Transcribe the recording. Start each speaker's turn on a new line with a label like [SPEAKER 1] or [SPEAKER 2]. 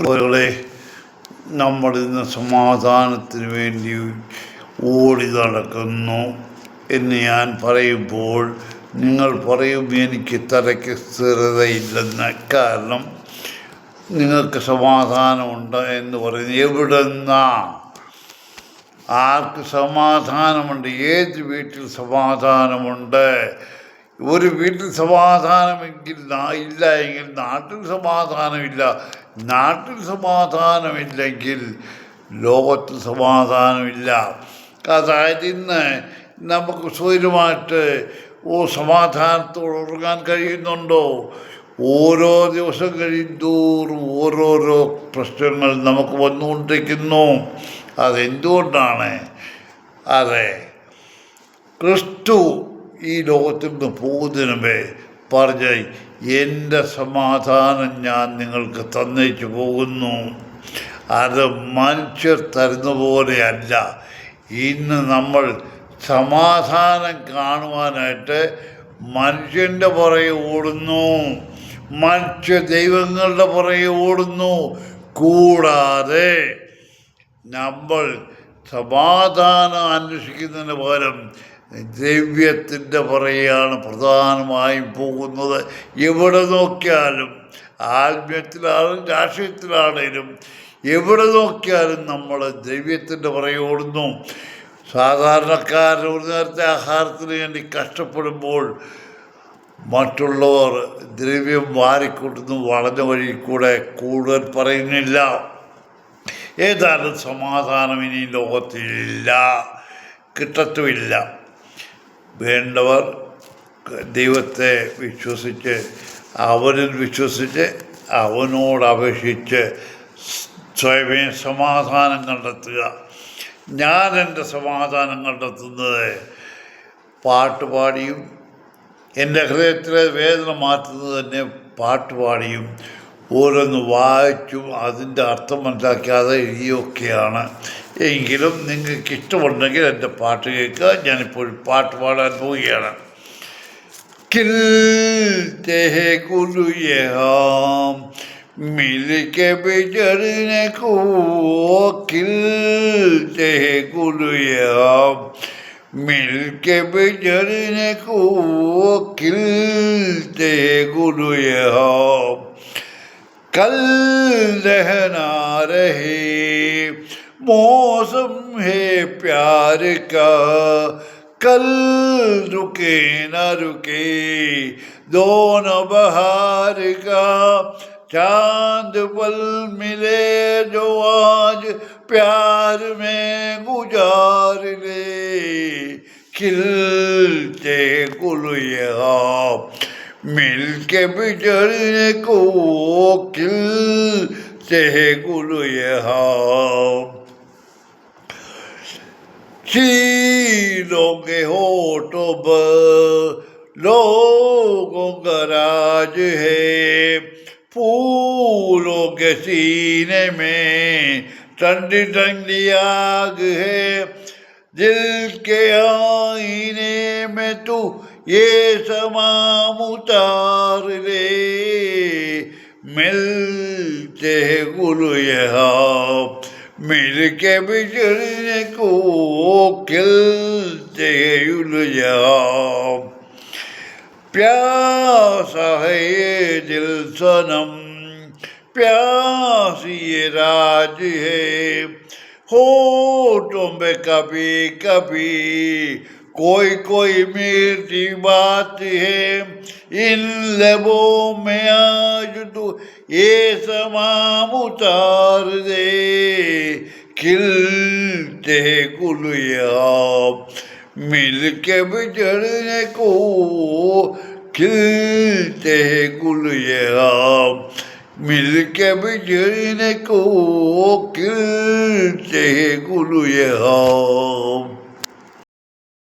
[SPEAKER 1] അതുപോലെ നമ്മൾ ഇന്ന് സമാധാനത്തിന് വേണ്ടി ഓടി നടക്കുന്നു എന്ന് ഞാൻ പറയുമ്പോൾ നിങ്ങൾ പറയും എനിക്ക് തലയ്ക്ക് സ്ഥിരതയില്ലെന്ന്. കാരണം നിങ്ങൾക്ക് സമാധാനമുണ്ട് എന്ന് പറയുന്നത് എവിടെന്നാ? ആർക്ക് സമാധാനമുണ്ട്? ഏത് വീട്ടിൽ സമാധാനമുണ്ട്? ഒരു വീട്ടിൽ സമാധാനമെങ്കിൽ ഇല്ല എങ്കിൽ നാട്ടിൽ സമാധാനമില്ല. നാട്ടിൽ സമാധാനമില്ലെങ്കിൽ ലോകത്തിൽ സമാധാനമില്ല. അതായത് ഇന്ന് നമുക്ക് സ്വയമായിട്ട് ഓ സമാധാനത്തോട് ഉറങ്ങാൻ കഴിയുന്നുണ്ടോ? ഓരോ ദിവസം കഴിയുന്തോറും ഓരോരോ പ്രശ്നങ്ങൾ നമുക്ക് വന്നുകൊണ്ടിരിക്കുന്നു. അതെന്തുകൊണ്ടാണ്? അതെ ക്രിസ്തു ഈ ലോകത്തിൽ നിന്ന് പോകുന്നതിന് മുമ്പേ പറഞ്ഞ എന്റെ സമാധാനം ഞാൻ നിങ്ങൾക്ക് തന്നേച്ചു പോകുന്നു. അത് മനുഷ്യർ തരുന്ന പോലെയല്ല. ഇന്ന് നമ്മൾ സമാധാനം കാണുവാനായിട്ട് മനുഷ്യന്റെ പുറകെ ഓടുന്നു. മനുഷ്യ ദൈവങ്ങളുടെ പുറകെ ഓടുന്നു. കൂടാതെ നമ്മൾ സമാധാനം അന്വേഷിക്കുന്നതിന് പകരം ദ്രവ്യത്തിന്റെ പുറകെയാണ് പ്രധാനമായും പോകുന്നത്. എവിടെ നോക്കിയാലും ആത്മീയത്തിലാണെങ്കിലും രാഷ്ട്രീയത്തിലാണേലും എവിടെ നോക്കിയാലും നമ്മൾ ദ്രവ്യത്തിന്റെ പുറകെ ഓടുന്നു. സാധാരണക്കാർ ഒരു നേരത്തെ ആഹാരത്തിന് വേണ്ടി കഷ്ടപ്പെടുമ്പോൾ മറ്റുള്ളവർ ദ്രവ്യം വാരിക്കൂട്ടുന്നു വളഞ്ഞ വഴി കൂടെ കൂടുതൽ പറയുന്നില്ല. ഏതായാലും സമാധാനം ഇനി ലോകത്തിലില്ല. കിട്ടത്തുമില്ല. വേണ്ടവർ ദൈവത്തെ വിശ്വസിച്ച് അവനിൽ വിശ്വസിച്ച് അവനോട് അപേക്ഷിച്ച് സ്വയമേ സമാധാനം കണ്ടെത്തുക. ഞാൻ എന്റെ സമാധാനം കണ്ടെത്തുന്നത് പാട്ടുപാടിയും എന്റെ ഹൃദയത്തിലെ വേദന മാറ്റുന്നത് തന്നെ പാട്ടുപാടിയും ഓരോന്ന് വായിച്ചും അതിന്റെ അർത്ഥം മനസ്സിലാക്കാതെ എഴുതിയൊക്കെയാണ് എങ്കിലും നിങ്ങൾക്ക് ഇഷ്ടമുണ്ടെങ്കിൽ എൻ്റെ പാട്ട് കേൾക്കുക. ഞാനിപ്പോൾ ഒരു പാട്ട് പാടാൻ പോവുകയാണ്. کلتے ہیں گلو یہ مل کے بجرنے کو کلتے ہیں گلو یہ مل کے بجرنے کو کلتے ہیں گلو یہ کل رہنا رہے موسم ہے پیار کا۔ کل رکے نہ رکے دونوں بہار کا۔ چاند پل ملے جو آج پیار میں گزار لے۔ کھلتے گل یہاں، مل کے بچڑنے کو کھلتے گل یہاں۔ چھیلو گے ہوٹو لوگوں کا راج ہے۔ پھولوں کے سینے میں ٹنڈی ٹھنڈی آگ ہے۔ دل کے آئینے میں تو یہ سمام اتار لے۔ ملتے گلو یہاں۔ میرے کے بچرنے کو کھلتے جاؤ پیاسا ہے دل سنم پیاس یہ راج ہے ہو تم کبھی کبھی राज है होठों में कभी कभी कोई कोई मीठी बात है इन लबों में आज तू ये समाम उतार दे खिलते गुलिया मिल के बिछड़ने को खिलते गुलिया मिल के बिछड़ने को खिलते गुलिया